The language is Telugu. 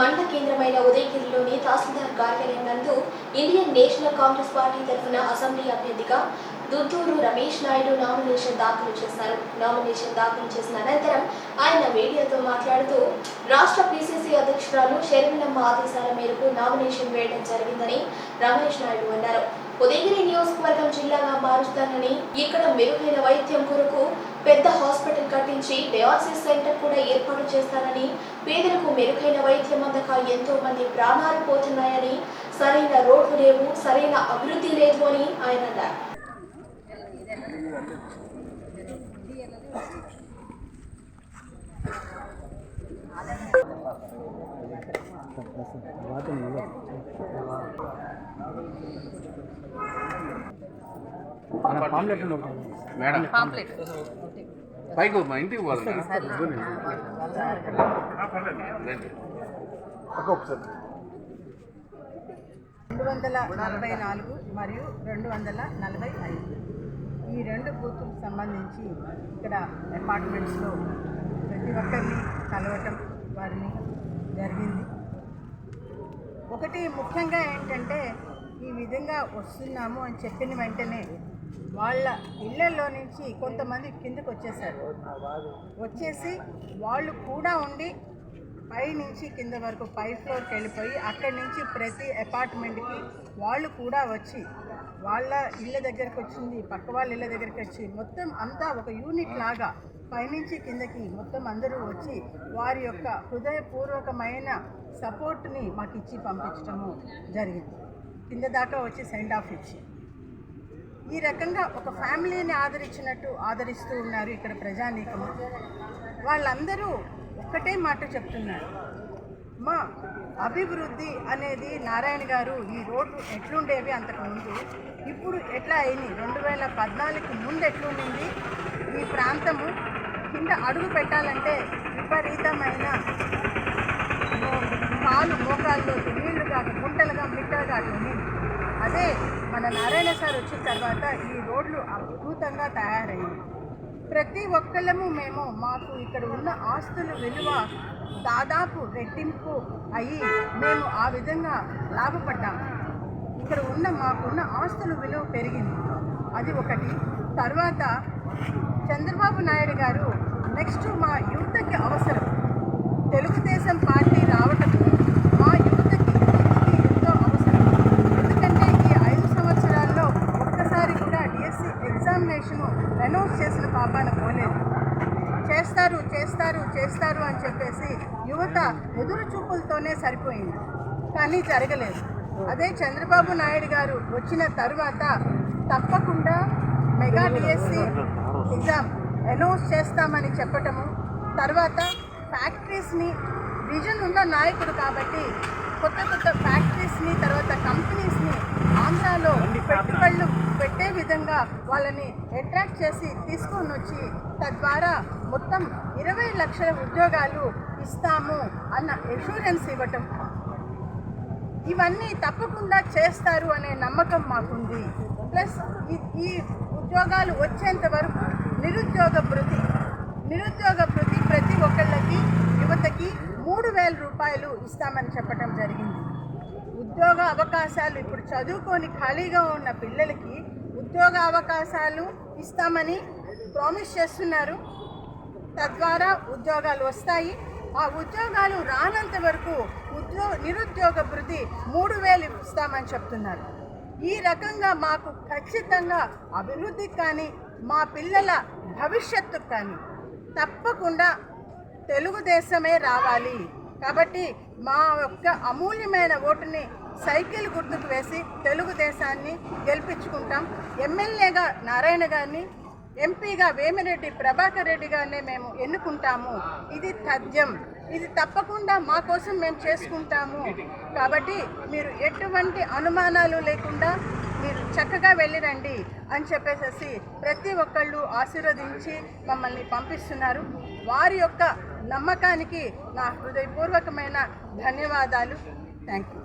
మండల కేంద్రమైన ఉదయగిరిలోని తహసీల్దార్ కార్యాలయం నందు ఇండియన్ నేషనల్ కాంగ్రెస్ పార్టీ తరఫున అసెంబ్లీ అభ్యర్థిగా దుత్తూరు రమేష్ నాయుడు నామినేషన్ దాఖలు చేశారు. నామినేషన్ దాఖలు చేసిన అనంతరం ఆయన మీడియాతో మాట్లాడుతూ రాష్ట్ర పిసిసి అధ్యక్షురాలు షర్మిలమ్మ ఆదేశాల మేరకు నామినేషన్ వేయడం జరిగిందని రమేష్ నాయుడు అన్నారు. ఉదయగిరి నియోజకవర్గం జిల్లాగా మారుస్తానని ఇక్కడ మెరుగైన వైద్యం కొరకు పెద్ద హాస్పిటల్ కట్టించి డయాలసిస్ సెంటర్ కూడా ఏర్పాటు చేస్తానని పేదలకు మెరుగైన వైద్యం అందక ఎంతో మంది ప్రాణాలు పోతున్నాయని సరైన రోడ్లు లేవు సరైన అభివృద్ధి లేదు అని ఆయన అన్నారు. Pamphlet madam. పాంప్లెట్. పైకి మా ఇంటికి పోవాలి రెండు వందల నలభై నాలుగు మరియు రెండు వందల నలభై ఐదు. ఈ రెండు బూతులకు సంబంధించి ఇక్కడ అపార్ట్మెంట్స్లో ప్రతి ఒక్కరిని కలవటం వారిని జరిగింది. ఒకటి ముఖ్యంగా ఏంటంటే ఈ విధంగా వస్తున్నాము అని చెప్పిన వెంటనే వాళ్ళ ఇళ్ళలో నుంచి కొంతమంది కిందకు వచ్చేసారు వచ్చేసి వాళ్ళు కూడా ఉండి పై నుంచి కింద వరకు పై ఫ్లోర్కి వెళ్ళిపోయి అక్కడి నుంచి ప్రతి అపార్ట్మెంట్కి వాళ్ళు కూడా వచ్చి వాళ్ళ ఇళ్ళ దగ్గరకు వచ్చింది పక్క వాళ్ళ ఇళ్ళ దగ్గరికి వచ్చి మొత్తం అంతా ఒక యూనిట్ లాగా పైనుంచి కిందకి మొత్తం అందరూ వచ్చి వారి యొక్క హృదయపూర్వకమైన సపోర్ట్ని మాకు ఇచ్చి పంపించడము జరిగింది. కింద దాకా వచ్చి సెండ్ ఆఫ్ ఇచ్చి. ఈ రకంగా ఒక ఫ్యామిలీని ఆదరించినట్టు ఆదరిస్తూ ఉన్నారు ఇక్కడ ప్రజానీకము వాళ్ళందరూ ఒక్కటే మాట చెప్తున్నారు. మా అభివృద్ధి అనేది నారాయణ గారు ఈ రోడ్డు ఎట్లుండేవి అంతకుముందు? ఇప్పుడు ఎట్లా అయినాయి రెండు వేల పద్నాలుగు ముందు ఎట్లుండింది? ఈ ప్రాంతము కింద అడుగు పెట్టాలంటే విపరీతమైన మో- మోకాల్లో మోకాళ్ళు నీళ్ళుగా గుంటలుగా మిట్టలుగా అట్లా ఉన్నింది అదే మన నారాయణ సార్ వచ్చిన తర్వాత ఈ రోడ్లు అద్భుతంగా తయారయ్యాయి. ప్రతి ఒక్కళ్ళము మేము మాకు ఇక్కడ ఉన్న ఆస్తుల విలువ దాదాపు రెట్టింపు అయ్యి మేము ఆ విధంగా లాభపడ్డాము ఇక్కడ ఉన్న మాకున్న ఆస్తుల విలువ పెరిగింది. అది ఒకటి. తర్వాత చంద్రబాబు నాయుడు గారు నెక్స్ట్ మా యువతకి అవసరం. తెలుగుదేశం పార్టీ రావటం మా యువతకి యువతకి ఎంతో అవసరం ఎందుకంటే ఈ ఐదు సంవత్సరాల్లో ఒక్కసారి కూడా డిఎస్సి ఎగ్జామినేషన్ అనౌన్స్ చేసిన పాపాన పోలేదు. చేస్తారు చేస్తారు చేస్తారు అని చెప్పేసి యువత ఎదురు చూపులతోనే సరిపోయింది. కానీ జరగలేదు. అదే చంద్రబాబు నాయుడు గారు వచ్చిన తర్వాత తప్పకుండా మెగా డిఎస్సి ఎగ్జామ్ అనౌన్స్ చేస్తామని చెప్పటము తర్వాత ఫ్యాక్టరీస్ని విజన్ ఉన్న నాయకుడు కాబట్టి కొత్త కొత్త ఫ్యాక్టరీస్ విధంగా వాళ్ళని అట్రాక్ట్ చేసి తీసుకొని వచ్చి తద్వారా మొత్తం ఇరవై లక్షల ఉద్యోగాలు ఇస్తాము అన్న ఎష్యూరెన్స్ ఇవ్వటం. ఇవన్నీ తప్పకుండా చేస్తారు అనే నమ్మకం మాకుంది. ప్లస్ ఈ- ఈ ఉద్యోగాలు వచ్చేంత వరకు నిరుద్యోగ భృతి నిరుద్యోగ భృతి ప్రతి ఒక్కళ్ళకి యువతకి మూడు వేల రూపాయలు ఇస్తామని చెప్పడం జరిగింది. ఉద్యోగ అవకాశాలు ఇప్పుడు చదువుకొని ఖాళీగా ఉన్న పిల్లలకి ఉద్యోగ అవకాశాలు ఇస్తామని ప్రామిస్ చేస్తున్నారు. తద్వారా ఉద్యోగాలు వస్తాయి. ఆ ఉద్యోగాలు రానంత వరకు ఉద్యో నిరుద్యోగ భృతి మూడు వేలు ఇస్తామని చెప్తున్నారు. ఈ రకంగా మాకు ఖచ్చితంగా అభివృద్ధికి కానీ మా పిల్లల భవిష్యత్తుకు కానీ తప్పకుండా తెలుగుదేశమే రావాలి. కాబట్టి మా యొక్క అమూల్యమైన ఓటుని సైకిల్ గుర్తుకు వేసి తెలుగుదేశాన్ని గెలిపించుకుంటాం. ఎమ్మెల్యేగా నారాయణ గారిని ఎంపీగా వేమిరెడ్డి ప్రభాకర్ రెడ్డి గారినే మేము ఎన్నుకుంటాము. ఇది తథ్యం. ఇది తప్పకుండా మా కోసం మేము చేసుకుంటాము. కాబట్టి మీరు ఎటువంటి అనుమానాలు లేకుండా మీరు చక్కగా వెళ్ళిరండి అని చెప్పేసి ప్రతి ఒక్కళ్ళు ఆశీర్వదించి మమ్మల్ని పంపిస్తున్నారు. వారి యొక్క నమ్మకానికి నా హృదయపూర్వకమైన ధన్యవాదాలు. Thank you